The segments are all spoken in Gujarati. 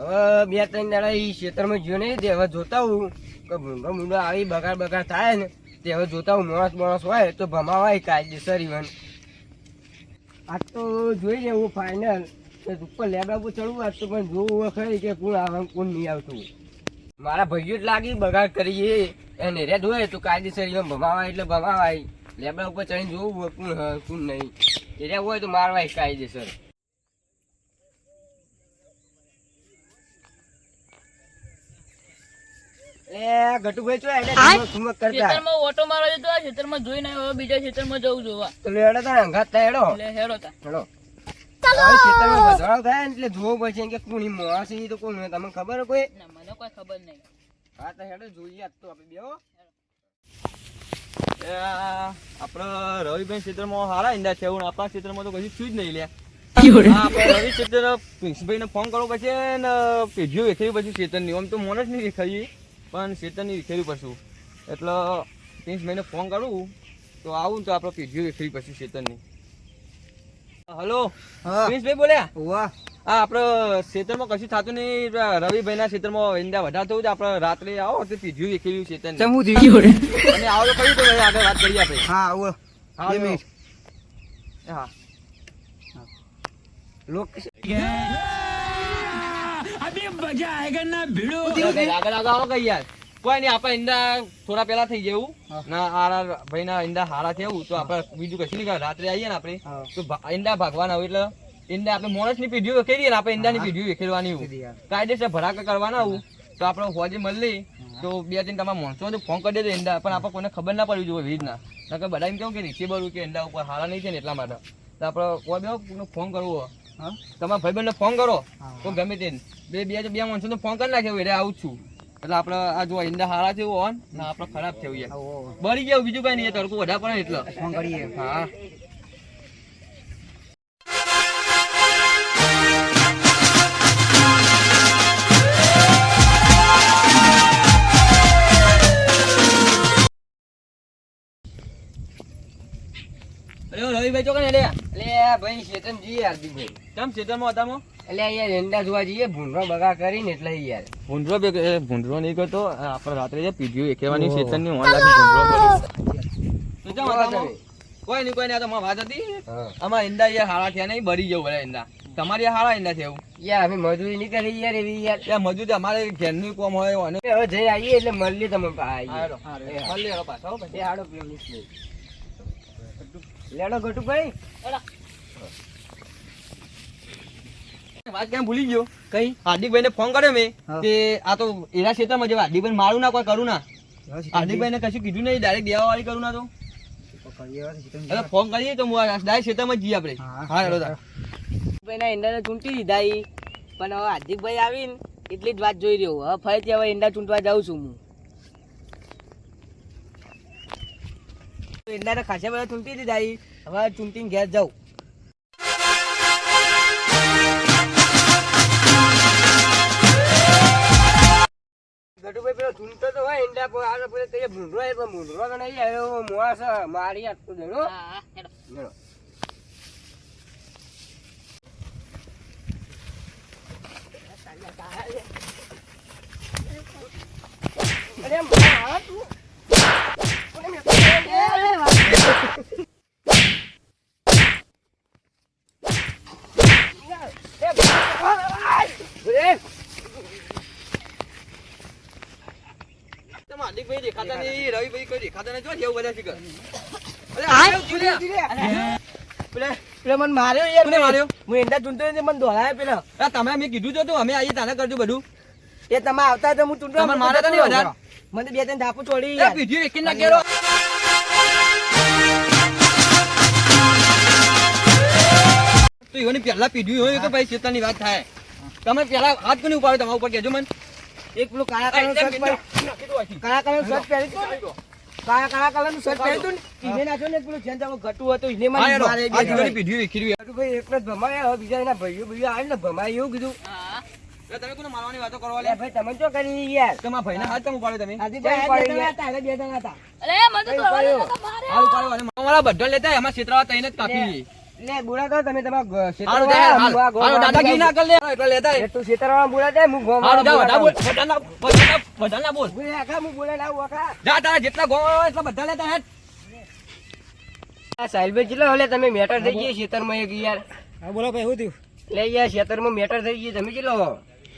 હવે બે ત્રણ દાડા એ ક્ષેત્રમાં જ્યો નહીં, તે હવે જોતા હું કે ભૂંડો મૂંડો આવી બગાડ બગાડ થાય ને, તે હવે જોતા હું માણસ માણસ હોય તો ભમાવાય કાયદેસર ઇવન આજ તો જોઈ લેવું ફાઇનલ ઉપર લેબડા ઉપર ચડવું આજ તો પણ જોવું ખરી કે કોણ આવે કોણ નહીં આવતું મારા ભાઈઓ જ લાગી બગાડ કરીએ. એને રેડ હોય તો કાયદેસર ઈવન ભમાવાય એટલે ભમાવાય. લેબડા ઉપર ચડીને જોવું કોણ કોણ નહીં. એરિયા હોય તો મારવાય કાયદેસર. એ ગટુભાઈ ચો એટલે ઠુમક કરતા? ખેતરમાં ઓટો મારવા જતો આ ખેતરમાં આવ્યો, હવે બીજા ખેતરમાં જવું જોવા. તો લેડો તાર અંગાત થાય હેડો. એટલે હેડો તા હેડો. હવે ખેતરમાં વધારો થાય એટલે જોવું પડશે કે કોની મોવા છે તો કોણ તમને ખબર કોઈ? ના મને કોઈ ખબર નહીં. હા તો હેડો જોઈએ આજ તો આપણે બેહો એ આપણા રવિભાઈ ક્ષેત્રમાં હારા ઈંડા છે ને આપણા ક્ષેત્રમાં તો કશું થયું જ નહીં લે. હા, આપણે રવિ ક્ષેત્ર પ્રિન્સભાઈને ફોન કરવો પછી ને પેઢીઓ વેખેવી પછી ક્ષેત્રની આમ તો મોન જ નહીં દેખાઈ પણ ક્ષેત્રની વેખેવી પડશું. એટલે પ્રિન્સભાઈને ફોન કરું તો આવું તો આપણે પેઢીઓ વેખેવી પછી ક્ષેત્રની હલો પ્રિન્સભાઈ બોલ્યા? વાહ. હા આપણે ક્ષેત્રમાં કશું થતું નહીં. રવિભાઈના ક્ષેત્રમાં ઈંડા વધારે થયું આપણે રાત્રે આવો તો પેઢીઓ વેખેવી ચેતન ચમુ થયું અને આવો તો કહ્યું તો ભાઈ આગળ વાત કરીએ આપણે. હા આવો. હા બે લોકેશન આગળ આગળ આવો કઈ યાર. કોઈ નહીં આપણે ઈંડા થોડા પેલા થઈ જવું ના આરા ભાઈના ઈંડા હારા થયું તો આપણે બીજું કશું નહીં રાત્રે આવીએ ને આપણે. તો ઈંડા ભાગવાના હોય એટલે ઈંડા આપણે મોણસની પેઢીઓ વેખેરીએ ને આપણે ઈંડા ની પેઢીઓ વેખેરવાની કાયદેસર ભરાકા કરવાના આવું તો આપણે હોજે મળી તો બે ત્રણ તમારા માણસો ફોન કરી દેજો ઈંડા. પણ આપણે કોઈને ખબર ના પડવી જોઈએ વીજના નકર બધા એમ કેવું કે નીચે કે ઈંડા ઉપર હારા નહીં છે ને એટલા માટે. તો આપણે કોઈ બે ફોન કરવો. તમારા ભાઈબંધને ફોન કરો. તો ગમે તે. બે બે બે માણસો ફોન કરી નાખ્યો એટલે આવું છું. એટલે આપણે આ જો ઈંડા હારા થયું હોય ને આપણે ખરાબ થયું. બળી ગયા બીજું કઈ નહીં તડકું વધારે પડે એટલે. ફોન કરીએ. હા. અરે રવિભાઈ ચોકન એટલે એટલે ભાઈ ચેતન જઈએ હાર્દિકભાઈ કેમ ખેતરમાં હતા એટલે યાર એંડા જોવા જઈએ ભૂંડો બગા કરીને એટલે યાર. ભૂંડરો બે ભૂંડરો નહીં કરતો આપણે રાત્રે જે પીઢીઓ એકેવાની શેતનની ઓન લાગી ભૂંડરો કર્યો. તો કેમ હતા મો? કોઈ નહીં કોઈ નહીં આ તો મારી વાત હતી. અમારા ઈંડા યાર હારા થયા નહીં બળી જવું બધા ઈંડા તમારી હારા ઈંડા એવું. યાર અમે મજૂરી નહીં કરી યાર એવી યાર. મજૂર અમારે ઘેરનું કોમ હોય અને હવે જઈ આવીએ એટલે મળીએ તમે. પાછા હાડો. લેડો ગટુભાઈ. વાત કેમ ભૂલી ગયો? કઈ? હાર્દિકભાઈ ને ફોન કર્યો મેં કે આ તો એના ક્ષેત્રમાં જવા. હાર્દિકભાઈ મારું ના કોઈ કરું ના. હાર્દિકભાઈ ને કશું કીધું નહીં ડાયરેક્ટ દેવા વાળી કરું ના તો. ફોન કરીએ તો ડાયરેક્ટ ક્ષેત્રમાં જઈએ આપણે. હા. હા ભાઈ ના ઈંડા ચૂંટી દીધા પણ હવે હાર્દિકભાઈ આવીને એટલી જ વાત જોઈ રહ્યો. હવે ફરીથી હવે ઈંડા ચૂંટવા જાઉં છું હું. ઈંડા તો ખાસા બધા ચૂંટી દીધા હવે ચૂંટીને ઘેર જાઉં. ગટુભાઈ પેલો ચૂંટતો તો હોય ઈંડા પર આ પેલો કહીએ ભૂંડરો એ ભૂંડરો તો નહીં આવ્યો મોસ મારી આટલું જણો જણો અરે તું તમે હાર્દિકભાઈ દેખાતા નહીં રવિભાઈ કોઈ દેખાતા જો જેવું બધા શીખર અરે આ કેવું થયું લ્યા? પેલે પેલો મને માર્યો યાર કોને માર્યો? હું એંડા ચૂંટો ને મને દોડાયો પેલો. તમે મેં કીધું તો અમે આવીએ તાને કરજો બધું. એ તમે આવતા તો હું ચૂંટો તમે માર્યા તો નહીં વધારે? મને બે ત્રણ ધાપુ છોડી એ યાર. ના કેરો તો પહેલા પીઢી હોય તો ભાઈ વાત થાય. તમે પહેલા હાથ કોની ઉપાડો તમારા ઉપર? કહેજો મને. એક પેલું કાળા કાળા કલરનું શર્ટ પહેરી હતું કાળા કાળા કલરનું શર્ટ પહેરી ને? ઈને નાખ્યો ને પેલું જેન જાગો ઘટું હતું ઈને મારે બે ભાઈ પીઢી પીઢીઓ એકી ઘટુભાઈ એકલો જ ભમાયા હવે બીજા એના ભાઈઓ ભાઈઓ આવે ને ભમાય એવું કીધું. હા. તમે કોને મારવાની વાતો કરવા લે ભાઈ તમે શું કરી યાર? તમારા ભાઈના હાથ તમે ઉપાડો તમે. હાથીભાઈ બે જણા હતા બે જણા હતા. અરે મને તો મારે. હાલ અને બધા લેતા એમાં ક્ષેત્રવા તઈને જ કાપી લે બોલાતો તમે તમારા ગ- હારું ક્ષેત્રમાં દે, આ હાલ. ગો- હારું દાદાગીરી ના કર લે એટલે લેતા તું ક્ષેત્રમાં બોલા દે હું ગોમાં હારું જા બોલાતા બધા બોલ આવું. બધાના બધાના બધાના બોલ બોલે આખા હું બોલાઈને આવું આખા. જા તારા જેટલા ગોળ એટલા બધા લેતા હેડ આ સાહેબે કેટલા હલે તમે મેટર થઈ ગઈ ક્ષેત્રમાં એક યાર હા બોલો ભાઈ શું થયું લે યાર ક્ષેત્રમાં મેટર થઈ ગઈ તમે કેટલો હો?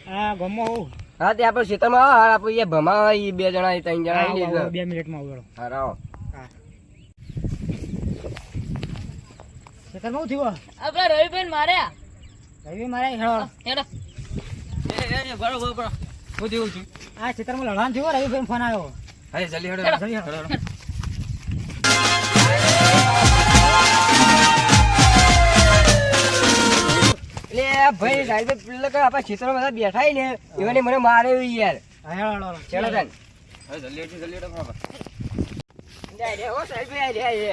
હા ગમો હોઉં હા તે આપણે આવો હાલ આપણે યાર ભમા ઈ બે જણા ત્રણ જણા. બે મિનિટમાં આવો. ખેતરમાં શું થયું આપડા રવિભાઈ માર્યા રવિ મારે હેળો હેડો. એ એ બરોબર બરોબર હું દેવું છું. આ ચિત્રમાં લડવાનું થયું રવિભાઈ ફોન આવ્યો. હા જલ્દી હેડો હેડો. જલ્દી હેડો. હેડો. ભાઈ પેલા કે આપણા ક્ષેત્રમાં બધા બેઠા ને એવાને મને મારે યાર. જલ્દી જલ્દી હેડો હો સાહેબે.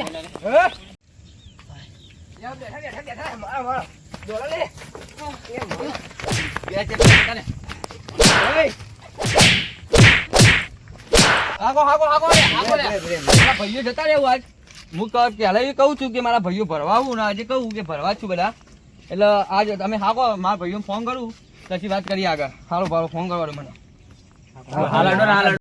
ભાઈઓ જતા રહેવું આજ હું પહેલા કહું છું કે મારા ભાઈઓ ભરવા આવું ને આજે કહું કે ભરવા છું બધા એટલે આજ તમે હાકો મારા ભાઈઓને ફોન કરું પછી વાત કરીએ આગળ સારું ભારો ફોન કરવાનો મને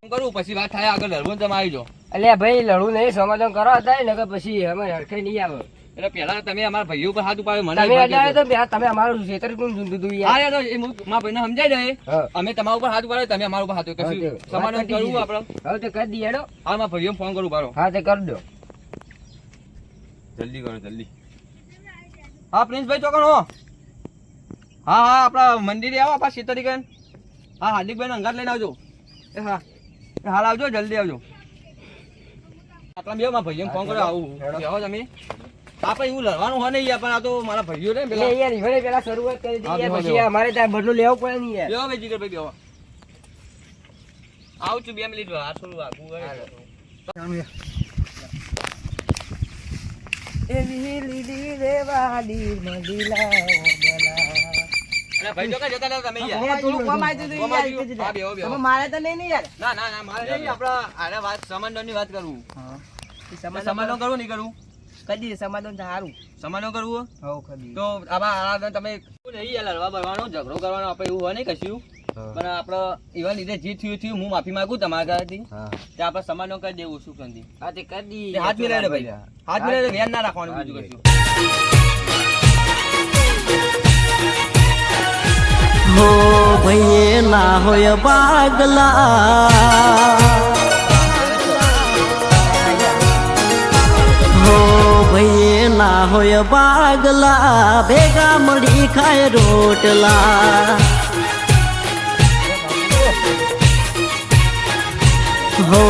કરું પછી વાત થાય આગળ લડવું તમે આવી જાઓ અલ્યા ભાઈ લડવું નહીં સમાધાન કરો હતા ને પછી અમે હરખે નહીં આવે. એટલે પેલા તમે અમારા ભાઈઓ પર હાથ ઉપાડ્યો મને તમે અડાડે તો તમે અમારું ક્ષેત્ર કોણ જુદું જુદું હા યાર યાર એ મારા ભાઈને સમજાઈ દે અમે તમારા ઉપર હાથ ઉપાડ્યો તમે અમારા ઉપર હાથ કશું સમાધાન કરવું. આપણે? હવે તો કરી દઈએ હેડો. હા મારા ભાઈઓ ફોન કરું બારો હા તે કરી દો. જલ્દી કરો જલ્દી. હા પ્રિન્સભાઈ ચોકણ હો. હા હા આપણા મંદિરે આવો આપણા બેન હા હાર્દિકભાઈ અંગાત લઈને આવજો. એ હા હાલ આવજો જલ્દી આવજો. આટલા બે માં ભાઈઓને ફોન કર્યો આવું. આવો તમે. આપણે એવું લડવાનું હોય નહીં યાર પણ આ તો મારા ભાઈઓ ને પેલા યાર ઈવોને પેલા શરૂઆત કરી દીધી યાર, પછી. અમારે ત્યાં બદલું લેવું પડે નહીં યાર. બેહો ભાઈ જીગરભાઈ બેહો. આવું છું બે મિનિટ આ થોડું આગું હોય. એવી લીલી રેવાડી ભાઈ જતા તમે યાર. થોડું કોમ મારે તો નહીં ને યાર. ના ના ના મારે નહીં આપણા આને વાત સમાધાનની વાત કરું. સમાધાન કરવું નહીં કરવું? કદી સમાધાન સારું. સમાધાન કરવું હો? કદી તો આમાં આ તમે નહીં યાર લડવા ભરવાનો ઝઘડો કરવાનો આપણે એવું હોય નહીં કશું. પણ આપણે એવા લીધે જે થયું થયું હું માફી માંગુ તમારા તરફથી તે આપણે સમાધાન કરી દેવું શું કંદી હા તે કદી તે હાથ મિલાવે ભાઈ. હાથ મિલાવે ધ્યાન ના રાખવાનું બીજું કશું. હો ભઈએ ના હોય બાગલા. હો ભઈએ ના હોય બાગલા ભેગા મળી ખાય રોટલા. હો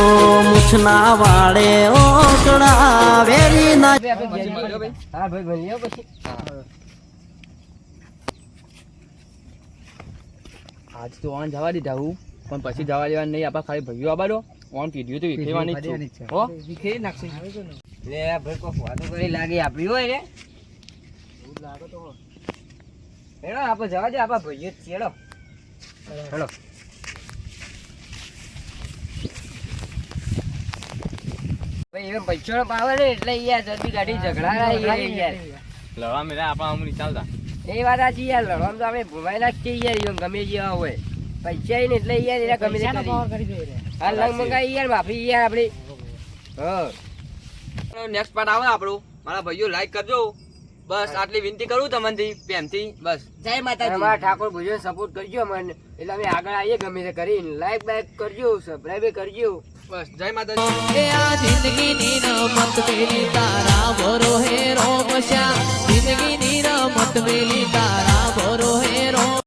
મુછના વાળે ઓકડા વેરી ના ભાઈ હા ભાઈ પછી. આજ તો ઓન જવા દીધા હું પણ પછી જવા દેવા નહીં આપણે ખાલી ભાઈઓ દો ઓન પીધ્યું તો વિખેવાની જ છું. હો? વિખેરી નાખશે. લે ભાઈ કોક વાતો કરી લાગી આપી હોય રે. હેડો આપણે જવા દે આપણા ભાઈઓ છે, હેડો. હેડો. ભાઈ એમ પૈસો નો પાવે ને એટલે યાર જલ્દી ગાડી ઝઘડા ના યાર. યાર. લડવા મેળા આપણા અમની ચાલતા. એ વાત સાચી યાર લડવામાં તો આપણે ભૂમાઈ નાખીએ યાર ગમે જેવા હોય. પૈસા ને એટલે યાર એના ગમે તે કરી. લંગ મંગાઈ યાર માફી યાર આપણી હા. નેક્સ્ટ પાર્ટ આવે આપણું. મારા ભાઈઓ લાઈક કરજો. બસ આટલી વિનંતી કરું તમને પ્રેમથી. બસ. જય માતાજી. મારા ઠાકોર ભુજો સપોર્ટ કરજો મને એટલે અમે આગળ આવીએ ગમે તે કરીને લાઈક બાઈક કરજો સબસ્ક્રાઇબ કરજો. બસ જય માતાજી. એ આ જિંદગીની રમત વેલી તારા ભરો હે રોમ શ્યામ જિંદગીની રમત વેલી તારા ભરો હે રોમ